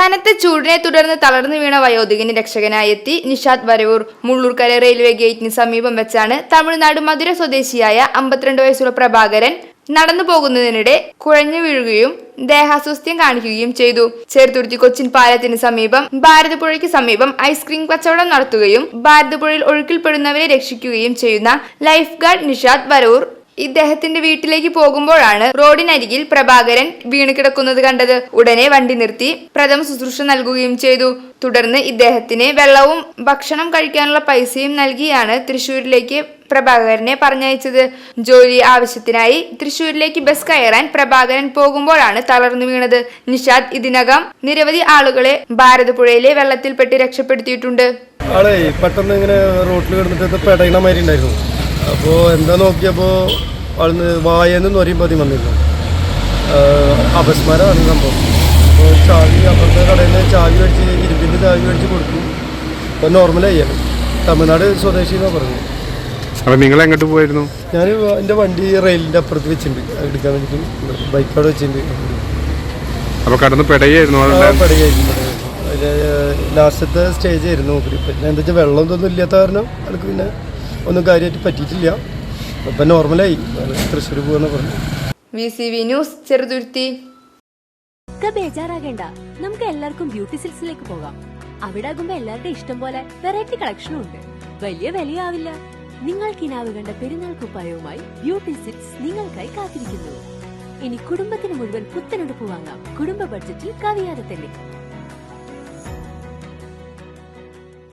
കനത്ത ചൂടിനെ തുടർന്ന് തളർന്നു വീണ വയോധികന് രക്ഷകനായി എത്തി നിഷാദ് വരവൂർ. മുള്ളൂർക്കര റെയിൽവേ ഗേറ്റിന് സമീപം വെച്ചാണ് തമിഴ്നാട് മധുര സ്വദേശിയായ അമ്പത്തിരണ്ട് വയസ്സുള്ള പ്രഭാകരൻ നടന്നു പോകുന്നതിനിടെ കുഴഞ്ഞു വീഴുകയും ദേഹാസ്വസ്ഥ്യം കാണിക്കുകയും ചെയ്തു. ചേർത്തുരുത്തി കൊച്ചിൻ പാലത്തിന് സമീപം ഭാരതപ്പുഴയ്ക്ക് സമീപം ഐസ്ക്രീം കച്ചവടം നടത്തുകയും ഭാരതപ്പുഴയിൽ ഒഴുക്കിൽപ്പെടുന്നവരെ രക്ഷിക്കുകയും ചെയ്യുന്ന ലൈഫ് ഗാർഡ് നിഷാദ് വരവൂർ ഇദ്ദേഹത്തിന്റെ വീട്ടിലേക്ക് പോകുമ്പോഴാണ് റോഡിനരികിൽ പ്രഭാകരൻ വീണ് കിടക്കുന്നത് കണ്ടത്. ഉടനെ വണ്ടി നിർത്തി പ്രഥമ ശുശ്രൂഷ നൽകുകയും ചെയ്തു. തുടർന്ന് ഇദ്ദേഹത്തിന് വെള്ളവും ഭക്ഷണം കഴിക്കാനുള്ള പൈസയും നൽകിയാണ് തൃശൂരിലേക്ക് പ്രഭാകരനെ പറഞ്ഞയച്ചത്. ജോലി ആവശ്യത്തിനായി തൃശൂരിലേക്ക് ബസ് കയറാൻ പ്രഭാകരൻ പോകുമ്പോഴാണ് തളർന്നു വീണത്. നിഷാദ് ഇതിനകം നിരവധി ആളുകളെ ഭാരതപ്പുഴയിലെ വെള്ളത്തിൽപ്പെട്ട് രക്ഷപ്പെടുത്തിയിട്ടുണ്ട്. ഇങ്ങനെ കിടന്നിട്ട് അപ്പോൾ എന്താ നോക്കിയപ്പോൾ ആളിന്ന് വായന്ന് പറയുമ്പോൾ അതി വന്നില്ല അപസ്മാരമാണ് സംഭവം. അപ്പോൾ ചാവി അപ്പുറത്തെ കടയിൽ നിന്ന് ചാവി മേടിച്ച് ഇരുമ്പിന്റെ ചാവി മേടിച്ച് കൊടുത്തു. അപ്പോൾ നോർമലായി തമിഴ്നാട് സ്വദേശി എന്നാണ് പറഞ്ഞത്. അപ്പോൾ നിങ്ങൾ എങ്ങോട്ട് പോയിരുന്നു? ഞാൻ എന്റെ വണ്ടി റെയിലിന്റെ അപ്പുറത്ത് വെച്ചിട്ടുണ്ട്. എടുക്കാൻ വേണ്ടിയിട്ട് ബൈക്ക് അവിടെ വെച്ചിട്ടുണ്ട്. അപ്പോൾ കടന്ന് പെടയായിരുന്നു പെടയായിരുന്നു ലാസ്റ്റത്തെ സ്റ്റേജ് ആയിരുന്നു നോക്കി പിന്നെ എന്താ വെച്ചാൽ വെള്ളം ഒന്നും ഇല്ലാത്ത കാരണം എനിക്ക് പിന്നെ ഒന്നും കാര്യമായിട്ട് പറ്റിയിട്ടില്ല. അപ്പം നോർമലായി. തൃശ്ശൂർ പോകുന്ന പറഞ്ഞു. V C V news Cheruthuruthy. ബേജാറാകേണ്ട. നമുക്ക് എല്ലാവർക്കും ബ്യൂട്ടി സിൽസിലേക്ക് പോകാം. അവിടെ ആകുമ്പോ എല്ലാവരുടെ ഇഷ്ടം പോലെ വെറൈറ്റി കളക്ഷനും ഉണ്ട്. വലിയ വിലയാവില്ല. നിങ്ങൾക്ക് ഇനാവ് കണ്ട പെരുന്നാൾ കുപ്പായവുമായി ബ്യൂട്ടി സിൽസ് നിങ്ങൾക്കായി കാത്തിരിക്കുന്നു. ഇനി കുടുംബത്തിന് മുഴുവൻ പുത്തനെടുപ്പ് വാങ്ങാം. കുടുംബ ബഡ്ജറ്റിൽ കവിയാതെ തന്നെ